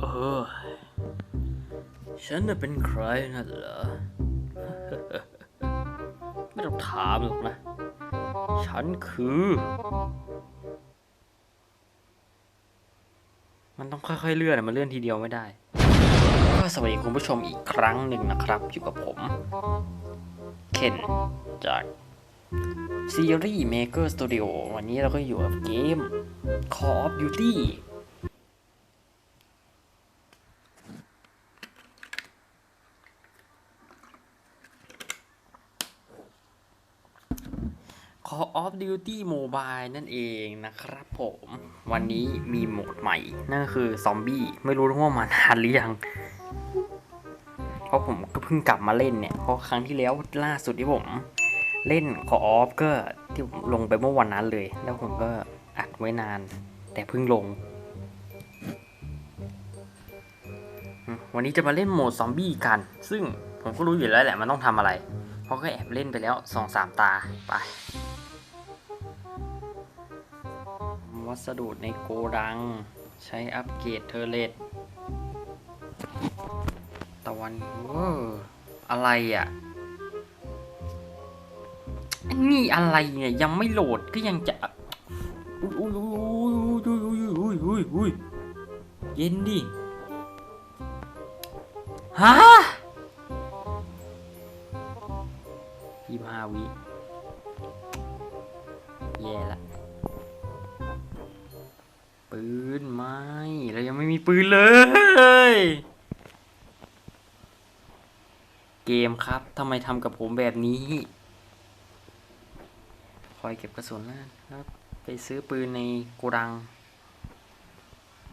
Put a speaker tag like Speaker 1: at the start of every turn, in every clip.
Speaker 1: เออ ฉันน่ะเป็นใครนั่นเหรอ ไม่ต้องถามหรอกนะ ฉันคือ มันต้องค่อยๆเลื่อนมันเลื่อนทีเดียวไม่ได้ ก็สวัสดีคุณผู้ชมอีกครั้งหนึ่งนะครับ อยู่กับผม เคนจากซีรีส์ Maker Studio วันนี้เราก็อยู่กับเกม Call of Duty ค Call of Duty Mobile นั่นเองนะครับผม วันนี้มีโหมดใหม่ นั่นก็คือซอมบี้ไม่รู้ว่ามานานหรือยัง เพราะผมก็เพิ่งกลับมาเล่นเนี่ยเพราะครั้งที่แล้วล่าสุดที่ผม เล่น Call of ก็ที่ผมลงไปเมื่อวันนั้นเลย แล้วผมก็อัดไว้นาน แต่เพิ่งลง วันนี้จะมาเล่นโหมดซอมบี้กัน ซึ่งผมก็รู้อยู่แล้วแหละมันต้องทำอะไร เพราะก็แอบเล่นไปแล้วสองสามตาไป วัสดุในโกดัง ใช้อัปเกรดเทอร์เลตตะวันเวอร์อะไรอะนี่อะไรเนี่ยยังไม่โหลดก็ยังจะเย็นดิฮะยี่ห้าวิ แย่ละ ปืนไม่เรายังไม่มีปืนเลย เกมครับทำไมทำกับผมแบบนี้คอยเก็บกระสุนแล้วแล้วไปซื้อปืนในโกดัง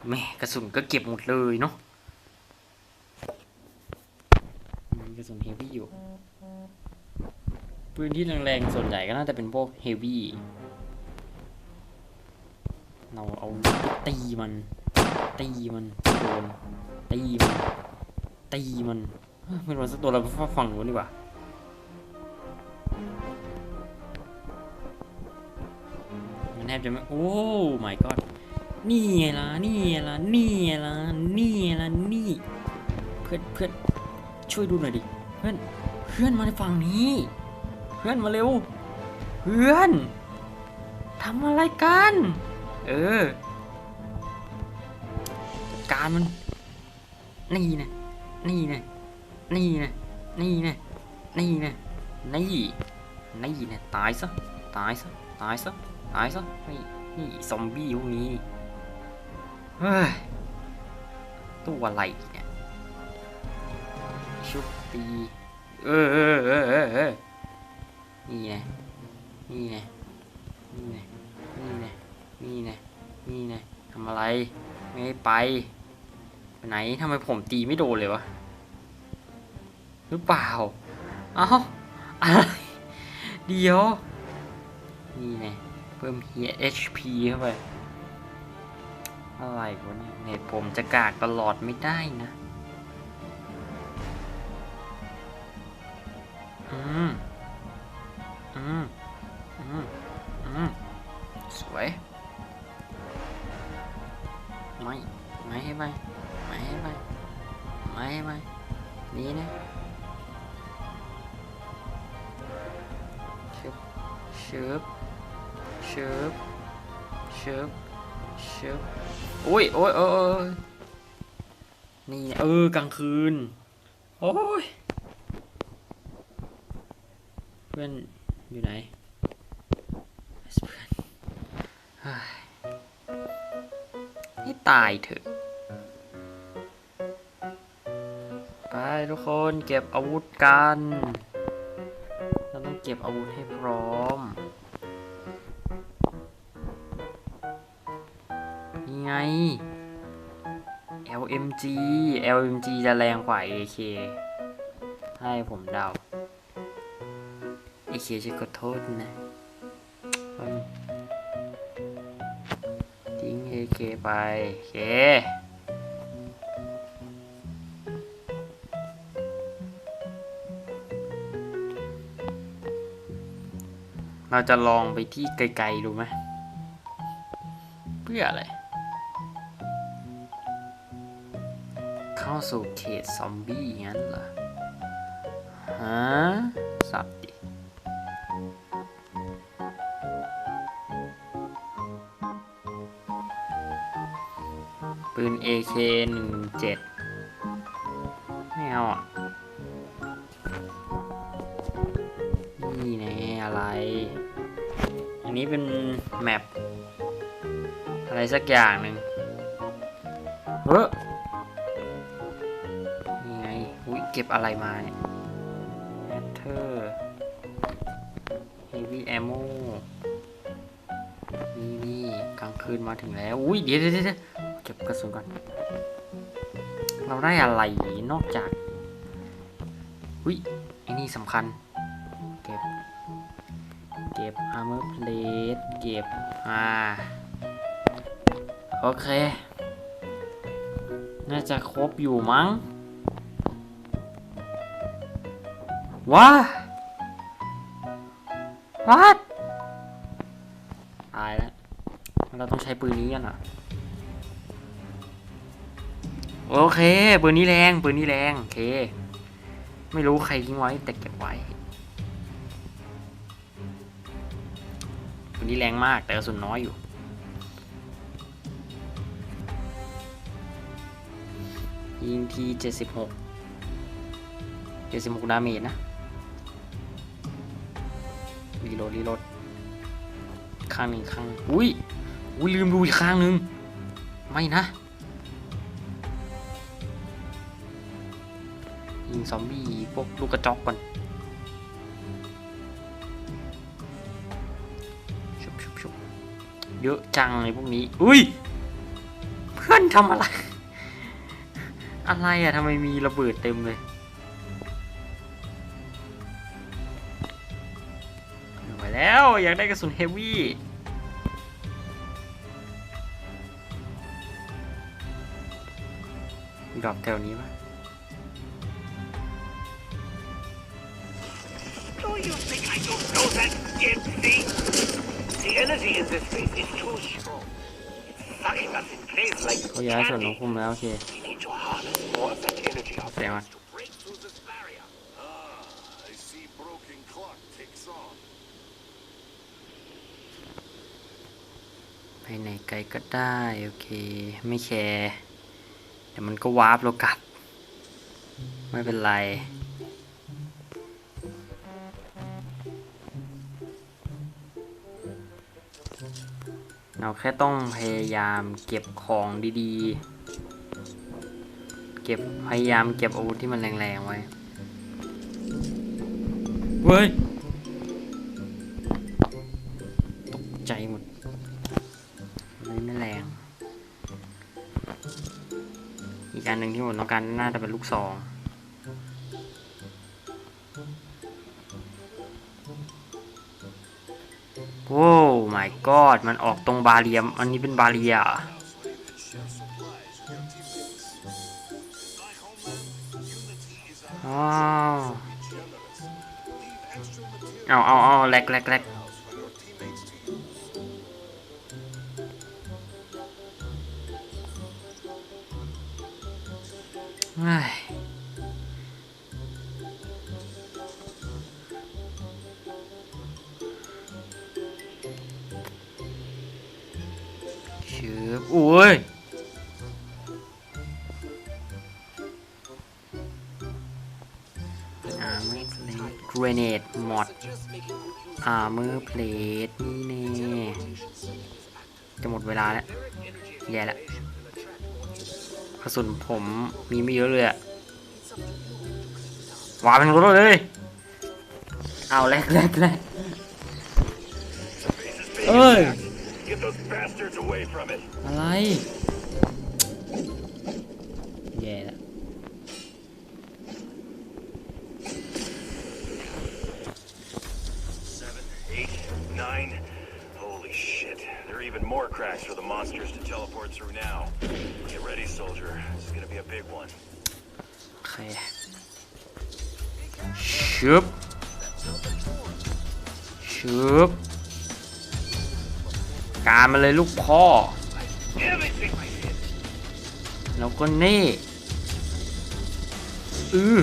Speaker 1: แม่กระสุนก็เก็บหมดเลยเนาะมีกระสุนเฮฟวี่อยู่ ปืนที่แรงๆส่วนใหญ่ก็น่าจะเป็นพวกเฮฟวี่ เราเอาตีมัน ตีมันโดนตีมันตีมันเฮ้ยไม่โดนสักตัวเราไปฝั่งนู้นดีกว่ามันแทบจะไม่โอ้ my god นี่ไงล่ะนี่ไงล่ะนี่ไงล่ะนี่ไงล่ะนี่เพื่อนเพื่อนช่วยดูหน่อยดิเพื่อนเพื่อนมาในฝั่งนี้ เพื่อนมาเร็ว เพื่อนทำอะไรกัน เออ การมัน นี่นะนี่นะนี่นะนี่นะนี่นะนี่นี่นะตายซะ ตายซะ ตายซะ ตายซะ นี่นี่ซอมบี้พวกนี้ เฮ้ย ตัวอะไรเนี่ย ชุบตี เออเออเออเออเนี่ไงนี่ไงนี่นี่ไง นี่ไงนี่ไงทำอะไร ไม่ให้ไป ไปไหนทำไมผมตีไม่โดนเลยวะ หรือเปล่า เอ้าอะไรเดี๋ยว นี่ไงเพิ่มเฮีย HP เข้าไป อะไรวะเนี่ยเน็ตผมจะกากตลอดไม่ได้นะอืมอืมอืมอืมสวย ไม่ไม่ให้ไปไม่ให้ไปไม่ให้ไปนี่นะชึบชึบชึบชึบชึบโอ้ยโอ้ยโอ้ยโอ้ยนี่เออกลางคืน โอ้ยเพื่อนอยู่ไหน ตายเถอะ ไปทุกคนเก็บอาวุธกัน เราต้องเก็บอาวุธให้พร้อม นี่ไง LMG LMG จะแรงกว่า AK ให้ผมเดา AK จะขอโทษนะ อืมทิ้ง AK ไปเคเราจะลองไปที่ไกลๆดูไหมเพื่ออะไร เข้าสู่เขตซอมบี้งั้นเหรอฮะสับดิ ปืน AK 1 7 ไม่เอาอะ นี่แน่อะไร อันนี้เป็นแมปอะไรสักอย่างหนึ่งเฮ้อนี่ไง อุ้ยเก็บอะไรมาเนี่ย Matter Heavy Ammo นี่นี่กลางคืนมาถึงแล้ว อุ้ยเดี๋ยวเดี๋ยว ก็บกระสุนก่อน เราได้อะไรนอกจากอุ้ยไอ้นี่สำคัญ เก็บ เก็บ armor plate เก็บ อ่า โอเค น่าจะครบอยู่มั้ง ว้าวัดตายแล้ว เราต้องใช้ปืนนี้กันอะ โอเคปืนนี้แรงปืนนี้แรงโอเค ไม่รู้ใครทิ้งไว้แต่เก็บไว้ปืนนี้แรงมากแต่กระสุนน้อยอยู่ยิงทีเจ็ดสิบหกเจ็ดสิบหกดาเมจนะรีโหลดรีโหลดข้างหนึ่งข้างอุ้ยอุ้ยลืมดูอีกข้างหนึ่งไม่นะ ยิงซอมบี้พวกลูกกระจอกก่อนชุบชุบชุบเยอะจังเลยพวกนี้ อุ้ย เพื่อนทำอะไร อะไรอะทำไมมีระเบิดเต็มเลยม่ไหวแล้ว อยากได้กระสุนเฮฟวี่ดรอปแถวนี้ปะ
Speaker 2: you think I don't know that, Gypsy? The energy in this space is too strong. It's sucking us in place like
Speaker 1: เขาย้ายส่วนของ
Speaker 2: candy.
Speaker 1: คุมแล้วโอเค
Speaker 2: We need to harness more of that energy
Speaker 1: There.
Speaker 2: ourselves to break through this barrier.
Speaker 3: Ah, I see broken clock ticks on.
Speaker 1: ไปไหนไกลก็ได้ โอเค ไม่แคร์เดี๋ยวมันก็วาร์ปเรากลับ ไม่เป็นไร เราแค่ต้องพยายามเก็บของดีๆ เก็บพยายามเก็บอาวุธที่มันแรงๆไว้ เว้ย ตกใจหมดไม่ไม่แรง อีกอันหนึ่งที่ผมต้องการน่าจะเป็นลูกซอง my god มันออกตรงบาเรียม อันนี้เป็นบาเรียเออ๋อเอาเอาเอาแลกแลกแลกเยืบโอ้ยอาร์เมอร์เพลทเกรเนดมดอาร์เมอร์เพลทนี่แน่จะหมดเวลาแล้ว แย่ล้วกระสุนผมมีไม่เยอะเลยอะวางเป็นรถเลย เอาแรกแรกแรก
Speaker 2: Base is being
Speaker 1: Oi.
Speaker 2: attacked. Get those bastards away from it.
Speaker 1: อะไร แย่แล้ว
Speaker 2: Seven, eight, nine. Holy shit. There are even more cracks for the monsters to teleport through now. Get ready, soldier. This is gonna be a big one.
Speaker 1: โอเคชึบชึบ การมาเลยลูกพ่อ แล้วก็นี่อือ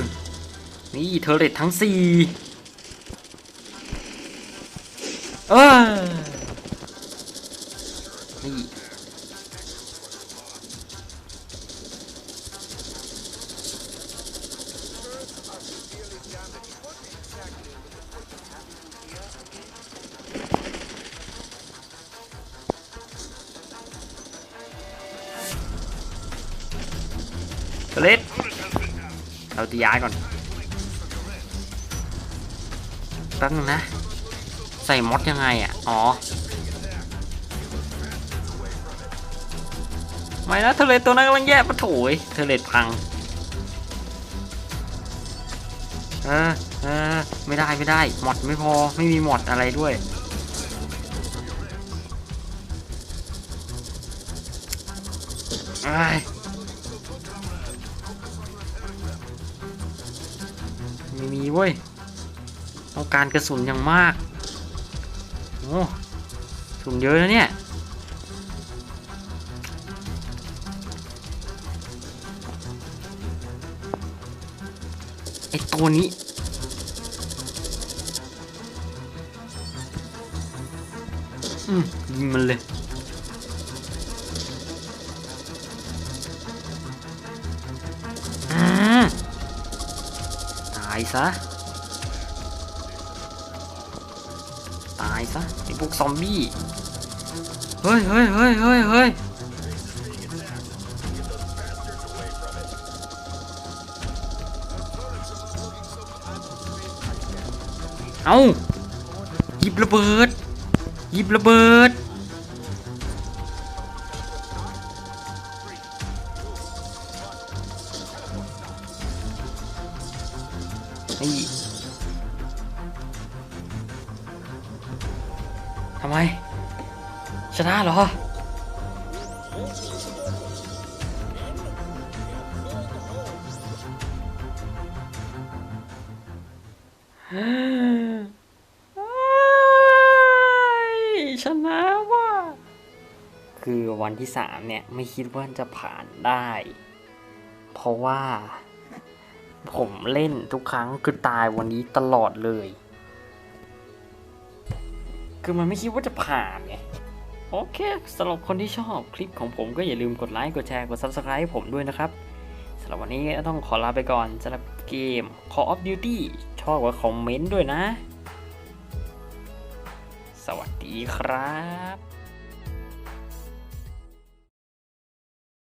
Speaker 1: นี่เทอร์เรตทั้งสี่เออนี่ ย้ายก่อนแป๊บนึงนะ ใส่มดยังไงอะ อ๋อ ไม่นะเทเลตตัวนั้นกำลังแย่ปะโถยเทเลตพังเออเออไม่ได้ไม่ได้หมดไม่พอไม่มีหมดอะไรด้วยไม่มีเว้ยต้องการกระสุนอย่างมากโอ้สุนเยอะนะเนี่ยไอตัวนี้อืมยิงมันเลยายซะ ตายซะไอพวกซอมบี้ เฮ้ยเฮ้ยเฮ้ยเฮ้ยเฮ้ยเอาหยิบระเบิด หยิบระเบิด ชนะเหรอ ชนะว่ะ คือวันที่สามเนี่ย ไม่คิดว่าจะผ่านได้ เพราะว่า ผมเล่นทุกครั้งคือตายวันนี้ตลอดเลย คือมันไม่คิดว่าจะผ่านไง โอเคสำหรับคนที่ชอบคลิปของผมก็อย่าลืมกดไลค์ กดแชร์ กด Subscribe ให้ผมด้วยนะครับสำหรับวันนี้ก็ต้องขอลาไปก่อนสำหรับเกม Call of Duty ชอบก็คอมเมนต์ด้วยนะ สวัสดีครับ